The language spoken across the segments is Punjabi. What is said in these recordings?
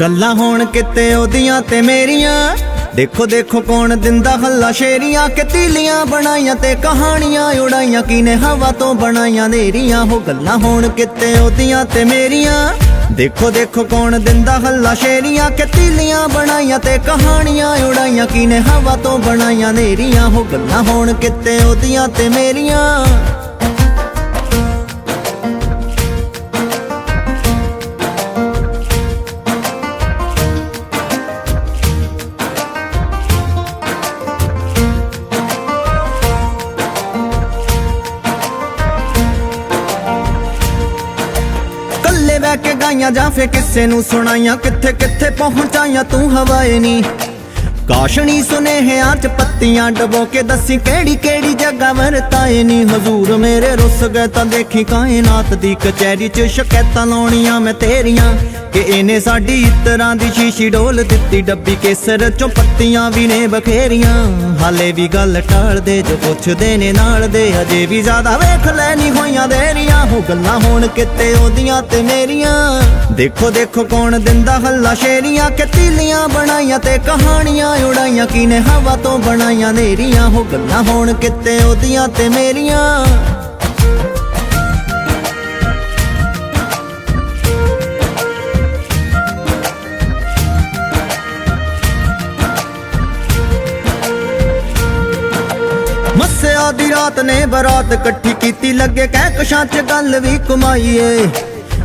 ਗੱਲਾਂ ਹੋਣ ਕਿਤੇ ਉਹਦੀਆਂ ਤੇ ਮੇਰੀਆਂ। ਦੇਖੋ ਦੇਖੋ ਕੌਣ ਦਿੰਦਾ ਹੱਲਾ ਸ਼ੇਰੀਆਂ। ਕਿ ਬਣਾਈਆਂ ਤੇ ਕਹਾਣੀਆਂ ਉਡਾਈਆਂ। ਕਿਨੇ ਹਵਾ ਤੋਂ ਬਣਾਈਆਂ ਨੇਰੀਆਂ। ਉਹ ਗੱਲਾਂ ਹੋਣ ਕਿਤੇ ਉਹਦੀਆਂ ਤੇ ਮੇਰੀਆਂ। ਦੇਖੋ ਦੇਖੋ ਕੌਣ ਦਿੰਦਾ ਹੱਲਾ ਸ਼ੇਰੀਆਂ। ਕਿ ਬਣਾਈਆਂ ਤੇ ਕਹਾਣੀਆਂ ਉਡਾਈਆਂ। ਕਿਨੇ ਹਵਾ ਤੋਂ ਬਣਾਈਆਂ ਨੇਰੀਆਂ। ਉਹ ਗੱਲਾਂ ਹੋਣ ਕਿਤੇ ਉਹਦੀਆਂ ਤੇ ਮੇਰੀਆਂ। ਬਹਿ ਜਾਂ ਫੇ ਕਿਸੇ ਨੂੰ ਸੁਣਾਈਆਂ? ਕਿੱਥੇ ਕਿੱਥੇ ਪਹੁੰਚਾਈਆਂ ਤੂੰ ਹਵਾਏ ਨੀ? ਕਾਸ਼ਣੀ ਸੁਨੇਹਿਆਂ ਚ ਪੱਤੀਆਂ ਡਬੋ ਕੇ ਦੱਸੀ ਕਿਹੜੀ ਕਿਹੜੀ ਜਗ੍ਹਾ ਵਰਤਾਏ ਨੀ? ਹਜ਼ੂਰ ਮੇਰੇ ਰੁੱਸ ਗਏ ਤਾਂ ਦੇਖੀ ਕਾਇਨਾਤ ਦੀ ਕਚਹਿਰੀ ਚ ਸ਼ਿਕਾਇਤਾਂ ਲਾਉਣੀਆਂ ਮੈਂ ਤੇਰੀਆਂ। ਕਿ ਇਹਨੇ ਸਾਡੀ ਇਤਰਾਂ ਦੀ ਸ਼ੀਸ਼ੀ ਡੋਲ ਦਿੱਤੀ, ਡੱਬੀ ਕੇਸਰ ਚੋਂ ਪੱਤੀਆਂ ਵੀ ਨੇ ਬਖੇਰੀਆਂ। ਹਾਲੇ ਵੀ ਗੱਲ ਟਾਲਦੇ, ਜੋ ਪੁੱਛਦੇ ਨੇ ਨਾਲ ਦੇ ਅਜੇ ਵੀ ਜ਼ਿਆਦਾ ਵੇਖ ਲੈਣੀ ਹੋਈਆਂ ਦੇਰੀਆਂ। ਹੋ ਗੱਲਾਂ ਹੋਣ ਕਿਤੇ ਉਹਦੀਆਂ ਤੇ ਮੇਰੀਆਂ। ਦੇਖੋ ਦੇਖੋ ਕੌਣ ਦਿੰਦਾ ਹੱਲਾ ਸ਼ੇਰੀਆਂ, ਕਿ ਤੀਲੀਆਂ ਬਣਾਈਆਂ ਤੇ ਕਹਾਣੀਆਂ ਉਡਾਈਆਂ, ਕਿਨੇ ਹਵਾ ਤੋਂ ਬਣਾਈਆਂ ਨੇਰੀਆਂ। ਹੋ ਗੱਲਾਂ ਹੋਣ ਕਿਤੇ ਉਹਦੀਆਂ ਤੇ ਮੇਰੀਆਂ। ਮੱਸਿਆ ਦੀ ਰਾਤ ਨੇ ਬਰਾਤ ਇਕੱਠੀ ਕੀਤੀ। ਲੱਗੇ ਕਹਿ ਕਸ਼ਾਂ ਚ ਗੱਲ ਵੀ ਕਮਾਈਏ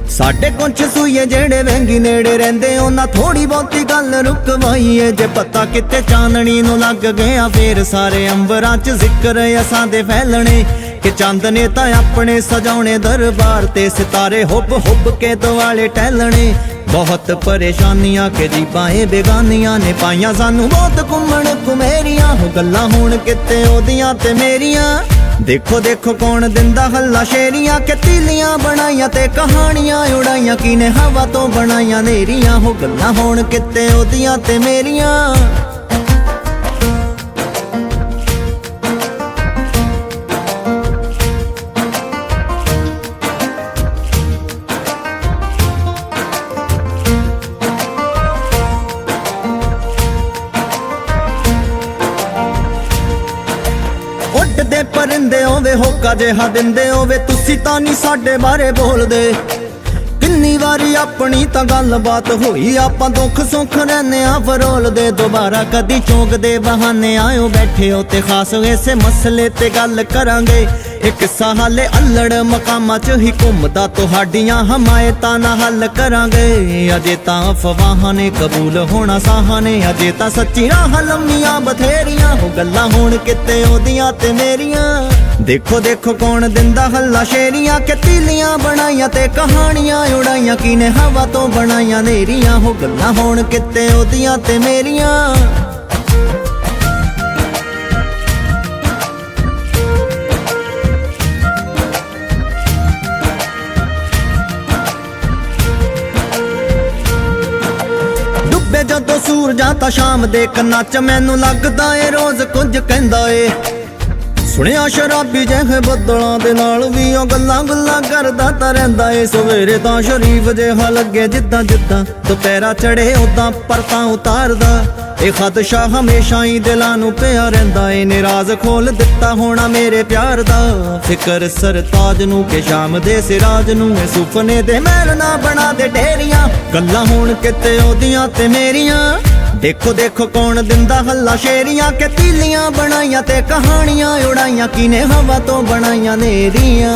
ਸਾਡੇ ਕੁੰਚ ਸੂਈਏ ਜਿਹੜੇ ਵਹਿੰਗੀ ਨੇੜੇ ਰਹਿੰਦੇ, ਉਹਨਾਂ ਥੋੜੀ ਬਹੁਤੀ ਗੱਲ ਰੁਕਵਾਈਏ। ਜੇ ਪਤਾ ਕਿਤੇ ਚਾਨਣੀ ਨੂੰ ਲੱਗ ਗਿਆ ਫੇਰ ਸਾਰੇ ਅੰਬਰਾਂ 'ਚ ਜ਼ਿਕਰ ਅਸਾਂ ਦੇ ਫੈਲਣੇ। ਕਿ ਚੰਦ ਨੇ ਤਾਂ ਆਪਣੇ ਸਜਾਉਣੇ ਦਰਬਾਰ ਤੇ ਸਿਤਾਰੇ ਹੁੱਬ ਹੁੱਬ ਕੇ ਦੁਆਲੇ ਟਹਿਲਣੇ। ਬਹੁਤ ਪਰੇਸ਼ਾਨੀਆਂ ਕਿ ਜੀਬਾਂ ਇਹ ਬੇਗਾਨੀਆਂ ਨੇ ਪਾਈਆਂ। ਸਾਨੂੰ ਬਹੁਤ ਘੁੰਮਣ ਘੁਮੇਰੀਆਂ ਹੋ ਗੱਲਾਂ ਹੋਣ ਕਿਤੇ ਉਹਦੀਆਂ ਤੇ ਮੇਰੀਆਂ। ਦੇਖੋ ਦੇਖੋ ਕੌਣ ਦਿੰਦਾ ਹੱਲਾ ਸ਼ੇਰੀਆਂ, ਕਿ ਤੀਲੀਆਂ ਬਣਾਈਆਂ ਤੇ ਕਹਾਣੀਆਂ ਉਡਾਈਆਂ। ਕਿਨੇ ਹਵਾ ਤੋਂ ਬਣਾਈਆਂ ਨੇਰੀਆਂ ਹੋ ਗੱਲਾਂ ਹੋਣ ਕਿਤੇ ਉਹਦੀਆਂ ਤੇ ਮੇਰੀਆਂ। ਉੱਡਦੇ ਪਰਿੰਦੇ ਹੋਵੇ ਹੋਕਾ ਜਿਹਾ ਦਿੰਦੇ ਹੋਵੇ ਤੁਸੀਂ ਤਾਂ ਨਹੀਂ ਸਾਡੇ ਬਾਰੇ ਬੋਲਦੇ। ਕਿੰਨੀ ਵਾਰੀ ਆਪਣੀ ਤਾਂ ਗੱਲਬਾਤ ਹੋਈ, ਆਪਾਂ ਦੁੱਖ ਸੁੱਖ ਰਹਿੰਦੇ ਆ ਫਰੋਲਦੇ ਦੁਬਾਰਾ ਕਦੀ ਚੌਂਕਦੇ ਬਹਾਨੇ ਆਇਓ, ਬੈਠੇ ਹੋ ਤੇ ਖਾਸ ਐਸੇ ਮਸਲੇ ਤੇ ਗੱਲ ਕਰਾਂਗੇ। ਇਹ ਕਿੱਸਾ ਹਾਲੇ ਅల్లੜ ਮਕਾਮਾਂ 'ਚ ਹੀ ਘੁੰਮਦਾ ਤੁਹਾਡੀਆਂ ਹਮਾਇਤਾਂ ਨਾਲ ਹੱਲ ਕਰਾਂਗੇ। ਅਜੇ ਤਾਂ ਅਫਵਾਹਾਂ ਨੇ ਕਬੂਲ ਹੋਣਾ ਸਾਹਾਂ ਨੇ, ਅਜੇ ਤਾਂ ਸੱਚੀ ਰਾਹ ਬਥੇਰੀਆਂ ਹੋ ਗੱਲਾਂ ਹੋਣ ਕਿਤੇ ਉਹਦੀਆਂ ਤੇ ਮੇਰੀਆਂ। ਦੇਖੋ ਦੇਖੋ ਕੌਣ ਦਿੰਦਾ ਹੱਲਾ, ਸ਼ੇਰੀਆਂ ਕਿ ਤੀਲੀਆਂ ਬਣਾਈਆਂ ਤੇ ਕਹਾਣੀਆਂ ਉਡਾਈਆਂ, ਕਿਨੇ ਹਵਾ ਤੋਂ ਬਣਾਈਆਂ ਨੇਰੀਆਂ ਹੋ ਗੱਲਾਂ ਹੋਣ ਕਿਤੇ ਉਹਦੀਆਂ ਤੇ ਮੇਰੀਆਂ। ਡੁੱਬੇ ਜਦੋਂ ਤਾਂ ਸ਼ਾਮ ਦੇ ਕੰਨਾਂ 'ਚ ਮੈਨੂੰ ਲੱਗਦਾ ਏ ਰੋਜ਼ ਕੁਝ ਕਹਿੰਦਾ ਏ। ਸੁਣਿਆ ਸ਼ਰਾਬੀ ਜਿਹੇ ਬੱਦਲਾਂ ਦੇ ਨਾਲ ਵੀ ਉਹ ਗੱਲਾਂ ਗੁੱਲਾਂ ਕਰਦਾ ਤਾਂ ਰਹਿੰਦਾ ਏ। ਸਵੇਰੇ ਤਾਂ ਸ਼ਰੀਫ ਜਿਹਾ ਲੱਗੇ ਜਿੱਦਾਂ ਜਿੱਦਾਂ ਦੁਪਹਿਰਾ ਚੜੇ ਉਦਾਂ ਪਰਤਾਂ ਉਤਾਰਦਾ। ਇਹ ਖਦਸ਼ਾ ਹਮੇਸ਼ਾ ਹੀ ਦਿਲਾਂ ਨੂੰ ਪਿਆ ਰਹਿੰਦਾ ਏ, ਨਿਰਾਜ਼ ਖੋਲ ਦਿੱਤਾ ਹੋਣਾ ਮੇਰੇ ਪਿਆਰ ਦਾ। ਫਿਕਰ ਸਰਤਾਜ ਨੂੰ ਕਿ ਸ਼ਾਮ ਦੇ ਸਿਰਾਜ ਨੂੰ ਇਹ ਸੁਪਨੇ ਦੇ ਮਹਿਲ ਨਾ ਬਣਾ ਦੇ ਢੇਰੀਆਂ ਗੱਲਾਂ ਹੋਣ ਕਿਤੇ ਉਹਦੀਆਂ ਤੇ ਮੇਰੀਆਂ। ਦੇਖੋ ਦੇਖੋ ਕੌਣ ਦਿੰਦਾ ਹੱਲਾ ਸ਼ੇਰੀਆਂ, ਕਿ ਤੀਲੀਆਂ ਬਣਾਈਆਂ ਤੇ ਕਹਾਣੀਆਂ ਉਡਾਈਆਂ, ਕਿਨੇ ਹਵਾ ਤੋਂ ਬਣਾਈਆਂ ਨੇਰੀਆਂ।